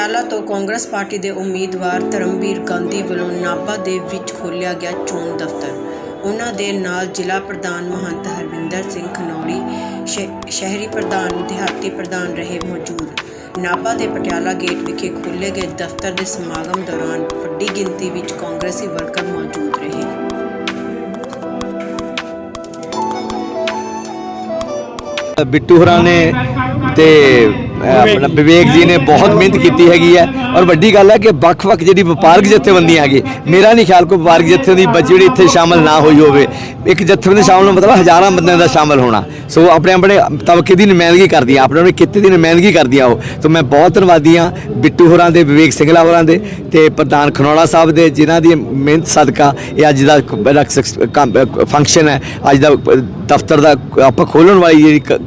ਪਟਿਆਲਾ ਤੋਂ ਕਾਂਗਰਸ ਪਾਰਟੀ ਦੇ ਉਮੀਦਵਾਰ ਧਰਮਵੀਰ ਗਾਂਧੀ ਵੱਲੋਂ ਨਾਭਾ ਦੇ ਵਿੱਚ ਖੋਲ੍ਹਿਆ ਗਿਆ ਚੋਣ ਦਫ਼ਤਰ। ਉਹਨਾਂ ਦੇ ਨਾਲ ਜ਼ਿਲ੍ਹਾ ਪ੍ਰਧਾਨ ਮਹੰਤ ਹਰਵਿੰਦਰ ਸਿੰਘ ਖਨੌਰੀ ਸ਼ਹਿਰੀ ਪ੍ਰਧਾਨ ਦਿਹਾਤੀ ਪ੍ਰਧਾਨ ਰਹੇ ਮੌਜੂਦ। ਨਾਭਾ ਦੇ ਪਟਿਆਲਾ ਗੇਟ ਵਿਖੇ ਖੋਲ੍ਹੇ ਗਏ ਦਫ਼ਤਰ ਦੇ ਸਮਾਗਮ ਦੌਰਾਨ ਵੱਡੀ ਗਿਣਤੀ ਵਿੱਚ ਕਾਂਗਰਸੀ ਵਰਕਰ ਮੌਜੂਦ ਰਹੇ। ਬਿੱਟੂ ਹੋਰਾਂ ਨੇ ਤੇ ਆਪਣਾ ਵਿਵੇਕ ਜੀ ਨੇ ਬਹੁਤ ਮਿਹਨਤ ਕੀਤੀ ਹੈਗੀ ਹੈ। ਔਰ ਵੱਡੀ ਗੱਲ ਹੈ ਕਿ ਵੱਖ-ਵੱਖ ਜਿਹੜੀ ਵਪਾਰਕ ਜਥੇਬੰਦੀਆਂ ਹੈਗੀ ਮੇਰਾ ਨਹੀਂ ਖਿਆਲ ਕੋਈ ਵਪਾਰਕ ਜਥੇ ਦੀ ਬੱਚੀ ਜਿਹੜੀ ਇੱਥੇ ਸ਼ਾਮਲ ਨਾ ਹੋਈ ਹੋਵੇ। ਇੱਕ ਜਥੇਬੰਦੀ ਸ਼ਾਮਲ ਹੋਣ ਮਤਲਬ ਹਜ਼ਾਰਾਂ ਬੰਦਿਆਂ ਦਾ ਸ਼ਾਮਲ ਹੋਣਾ। ਸੋ ਆਪਣੇ ਆਪਣੇ ਤਬਕੇ ਦੀ ਨੁਮਾਇੰਦਗੀ ਕਰਦੀਆਂ ਆਪਣੇ ਆਪਣੇ ਕਿੱਤੇ ਦੀ ਨੁਮਾਇੰਦਗੀ ਕਰਦੀਆਂ ਉਹ। ਤੋਂ ਮੈਂ ਬਹੁਤ ਧੰਨਵਾਦੀ ਹਾਂ ਬਿੱਟੂ ਹੋਰਾਂ ਦੇ ਵਿਵੇਕ ਸਿੰਘਲਾ ਹੋਰਾਂ ਦੇ ਤੇ ਪ੍ਰਧਾਨ ਖਨੌੜਾ ਸਾਹਿਬ ਦੇ ਜਿਨ੍ਹਾਂ ਦੀ ਮਿਹਨਤ ਸਦਕਾ ਇਹ ਅੱਜ ਦਾ ਫੰਕਸ਼ਨ ਹੈ। ਅੱਜ ਦਾ ਦਫ਼ਤਰ ਦਾ ਆਪਾਂ ਖੋਲਣ ਵਾਲੀ ਜਿਹੜੀ ਕ-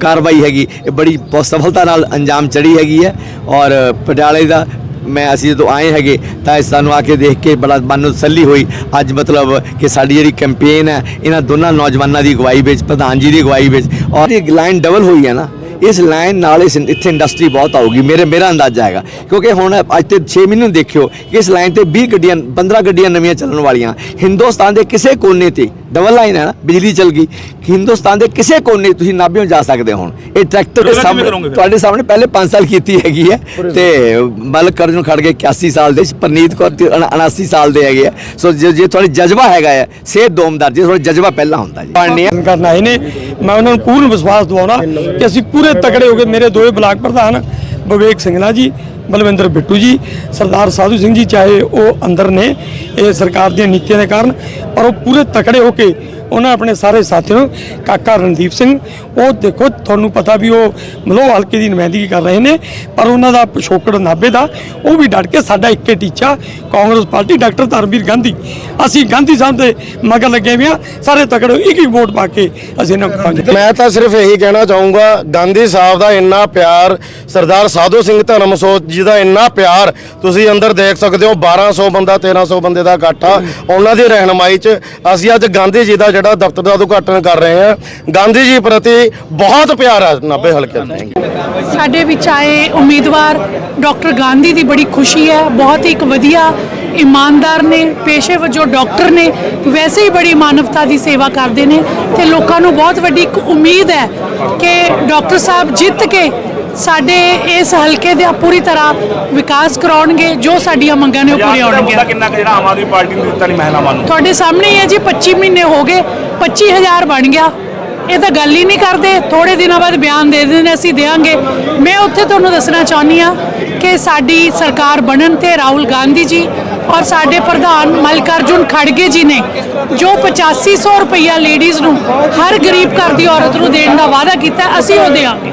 ਕਾਰਵਾਈ ਹੈਗੀ, ਇਹ ਬੜੀ ਬਹੁਤ ਸਫਲਤਾ ਨਾਲ ਅੰਜਾਮ ਚੜੀ ਹੈਗੀ ਹੈ ਔਰ ਪਟਿਆਲੇ ਦਾ ਮੈਂ ਅਸੀਂ ਜਦੋਂ ਆਏ ਹੈਗੇ ਤਾਂ ਇਹ ਸਾਨੂੰ ਆ ਕੇ ਦੇਖ ਕੇ ਬੜਾ ਮਨ ਨੂੰ ਤਸੱਲੀ ਹੋਈ। ਅੱਜ ਮਤਲਬ ਕਿ ਸਾਡੀ ਜਿਹੜੀ ਕੈਂਪੇਨ ਹੈ, ਇਹਨਾਂ ਦੋਨਾਂ ਨੌਜਵਾਨਾਂ ਦੀ ਅਗਵਾਈ ਵਿੱਚ, ਪ੍ਰਧਾਨ ਜੀ ਦੀ ਅਗਵਾਈ ਵਿੱਚ ਔਰ ਇਹ ਲਾਈਨ ਡਬਲ ਹੋਈ ਹੈ ਨਾ। ਇਸ ਲਾਈਨ ਨਾਲ ਇਸ ਇੱਥੇ ਇੰਡਸਟਰੀ ਬਹੁਤ ਆਊਗੀ ਮੇਰੇ ਮੇਰਾ ਅੰਦਾਜ਼ਾ ਹੈਗਾ। ਕਿਉਂਕਿ ਹੁਣ ਅੱਜ ਤੇ 6 ਮਹੀਨੇ ਨੂੰ ਦੇਖਿਓ ਕਿ ਇਸ ਲਾਈਨ ਤੇ 20 ਗੱਡੀਆਂ 15 ਗੱਡੀਆਂ ਨਵੀਆਂ ਚੱਲਣ ਵਾਲੀਆਂ। ਹਿੰਦੁਸਤਾਨ ਦੇ ਕਿਸੇ ਕੋਨੇ ਤੇ ਡਬਲ ਲਾਈਨ ਹੈ ਨਾ ਬਿਜਲੀ ਚੱਲ ਗਈ। ਹਿੰਦੁਸਤਾਨ ਦੇ ਕਿਸੇ ਕੋਨੇ ਤੁਸੀਂ ਨਾਭਿਓਂ ਜਾ ਸਕਦੇ ਹੋ ਹੁਣ। ਇਹ ਟਰੈਕਟਰ ਦੇ ਸਾਹਮਣੇ? ਤੁਹਾਡੇ ਸਾਹਮਣੇ ਪਹਿਲੇ 5 ਸਾਲ ਕੀਤੀ ਹੈਗੀ ਹੈ ਤੇ ਮਲਕ ਅਰਜੁਨ ਖੜ ਗਏ 81 ਸਾਲ ਦੇ ਪਰਨੀਤ ਕੌਰ ਤੇ 79 ਸਾਲ ਦੇ ਹੈਗੇ ਆ। ਸੋ ਜੇ ਤੁਹਾਡੀ ਜਜ਼ਬਾ ਹੈਗਾ ਹੈ ਸਿਹਤ ਦੋਮਦਾਰ ਜੇ ਤੁਹਾਡਾ ਜਜ਼ਬਾ ਪਹਿਲਾਂ ਹੁੰਦਾ ਜੀ। ਪਾਣੀ ਕਰਨ ਆਏ ਨੇ ਮੈਂ ਉਹਨਾਂ ਨੂੰ ਪੂਰਨ ਵਿਸ਼ਵਾਸ ਦਿਵਾਉਣਾ ਕਿ ਅਸੀਂ ਪੂਰੇ ਤਕੜੇ ਹੋ ਕੇ ਮੇਰੇ ਦੋਵੇਂ ਬਲਾਕ ਪ੍ਰਧਾਨ ਵਿਵੇਕ ਸਿੰਘਲਾ ਜੀ, ਬਲਵਿੰਦਰ ਬਿੱਟੂ ਜੀ, ਸਰਦਾਰ ਸਾਧੂ ਸਿੰਘ ਜੀ, ਚਾਹੇ ਉਹ ਅੰਦਰ ਨੇ, ਇਹ ਸਰਕਾਰ ਦੀਆਂ ਨੀਤੀਆਂ ਦੇ ਕਾਰਨ, ਪਰ ਉਹ ਪੂਰੇ ਤਕੜੇ ਹੋ ਕੇ ਉਹਨਾਂ ਆਪਣੇ ਸਾਰੇ ਸਾਥੀਆਂ ਨੂੰ, ਕਾਕਾ ਰਣਦੀਪ ਸਿੰਘ, ਉਹ ਦੇਖੋ ਤੁਹਾਨੂੰ ਪਤਾ ਵੀ ਉਹ ਮਲੋਹ ਹਲਕੇ ਦੀ ਨੁਮਾਇੰਦਗੀ ਕਰ ਰਹੇ ਨੇ, ਪਰ ਉਹਨਾਂ ਦਾ ਪਿਛੋਕੜ ਨਾਭੇ ਦਾ, ਉਹ ਵੀ ਡਟ ਕੇ ਸਾਡਾ ਇੱਕੇ ਟੀਚਾ Congress party doctor Dharamvir Gandhi. ਅਸੀਂ ਗਾਂਧੀ ਸਾਹਿਬ ਦੇ ਮਗਰ ਲੱਗੇ ਹੋਏ ਹਾਂ, ਸਾਰੇ ਤਕੜੇ ਇੱਕ ਹੀ ਵੋਟ ਪਾ ਕੇ ਅਸੀਂ ਇਹਨਾਂ ਨੂੰ ਮੈਂ ਤਾਂ ਸਿਰਫ ਇਹੀ ਕਹਿਣਾ ਚਾਹੂੰਗਾ, ਗਾਂਧੀ ਸਾਹਿਬ ਦਾ ਇੰਨਾ ਪਿਆਰ, ਸਰਦਾਰ ਸਾਧੂ ਸਿੰਘ ਧਰਮਸੋਤ ਜੀ ਦਾ ਇੰਨਾ ਪਿਆਰ, ਤੁਸੀਂ ਅੰਦਰ ਦੇਖ ਸਕਦੇ ਹੋ 1200 ਬੰਦਾ 1300 ਬੰਦੇ ਦਾ ਇਕੱਠ ਆ, ਉਹਨਾਂ ਦੀ ਰਹਿਨਮਾਈ 'ਚ, ਅਸੀਂ ਅੱਜ ਗਾਂਧੀ ਜੀ ਦਾ ਜਿਹੜਾ ਦਫ਼ਤਰ ਦਾ ਉਦਘਾਟਨ ਕਰ ਰਹੇ ਹਾਂ। ਗਾਂਧੀ ਜੀ ਪ੍ਰਤੀ ਬਹੁਤ ਪਿਆਰ ਹੈ ਨਾਭੇ ਹਲਕੇ ਦਾ ਸਾਡੇ ਵਿੱਚ ਆਏ ਉਮੀਦਵਾਰ ਡਾਕਟਰ ਗਾਂਧੀ ਦੀ ਬੜੀ ਖੁਸ਼ੀ ਹੈ। ਬਹੁਤ ਹੀ ਇੱਕ ਵਧੀਆ ਇਮਾਨਦਾਰ ਨੇ, ਪੇਸ਼ੇ ਵਜੋਂ ਡਾਕਟਰ ਨੇ, ਵੈਸੇ ਹੀ ਬੜੀ ਮਾਨਵਤਾ ਦੀ ਸੇਵਾ ਕਰਦੇ ਨੇ ਤੇ ਲੋਕਾਂ ਨੂੰ ਬਹੁਤ ਵੱਡੀ ਇੱਕ ਉਮੀਦ ਹੈ ਕਿ ਡਾਕਟਰ ਸਾਹਿਬ ਜਿੱਤ ਕੇ ਸਾਡੇ ਇਸ ਹਲਕੇ ਦਾ ਪੂਰੀ ਤਰ੍ਹਾਂ ਵਿਕਾਸ ਕਰਾਉਣਗੇ ਜੋ ਸਾਡੀਆਂ ਮੰਗਾਂ ਨੇ ਉਹ ਪੂਰੀਆਂ ਹੋਣਗੀਆਂ। ਕਿੰਨਾ ਜਿਹੜਾ ਆਮ ਆਦਮੀ ਪਾਰਟੀ ਨੂੰ ਦਿੱਤਾ ਨਹੀਂ ਮਹਿਲਾਵਾਂ ਨੂੰ? ਤੁਹਾਡੇ ਸਾਹਮਣੇ ਹੀ ਹੈ ਜੀ 25 ਮਹੀਨੇ ਹੋ ਗਏ 25000 ਬਣ ਗਿਆ। ਇਹ ਤਾਂ ਗੱਲ ਹੀ ਨਹੀਂ ਕਰਦੇ ਥੋੜੇ ਦਿਨਾਂ ਬਾਅਦ ਬਿਆਨ ਦੇ ਦਿੰਦੇ ਨੇ ਅਸੀਂ ਦੇਾਂਗੇ ਮੈਂ ਉੱਥੇ ਤੁਹਾਨੂੰ ਦੱਸਣਾ ਚਾਹੁੰਦੀ ਆ ਕਿ ਸਾਡੀ ਸਰਕਾਰ ਬਣਨ ਤੇ ਰਾਹੁਲ ਗਾਂਧੀ ਜੀ ਔਰ ਸਾਡੇ ਪ੍ਰਧਾਨ ਮਲਕਾਰਜੁਨ ਖੜਗੇ ਜੀ ਨੇ ਜੋ 8500 ਰੁਪਈਆ ਲੇਡੀਜ਼ ਨੂੰ ਹਰ ਗਰੀਬ ਘਰ ਦੀ ਔਰਤ ਨੂੰ ਦੇਣ ਦਾ ਵਾਅਦਾ ਕੀਤਾ ਅਸੀਂ ਉਹ ਦੇਾਂਗੇ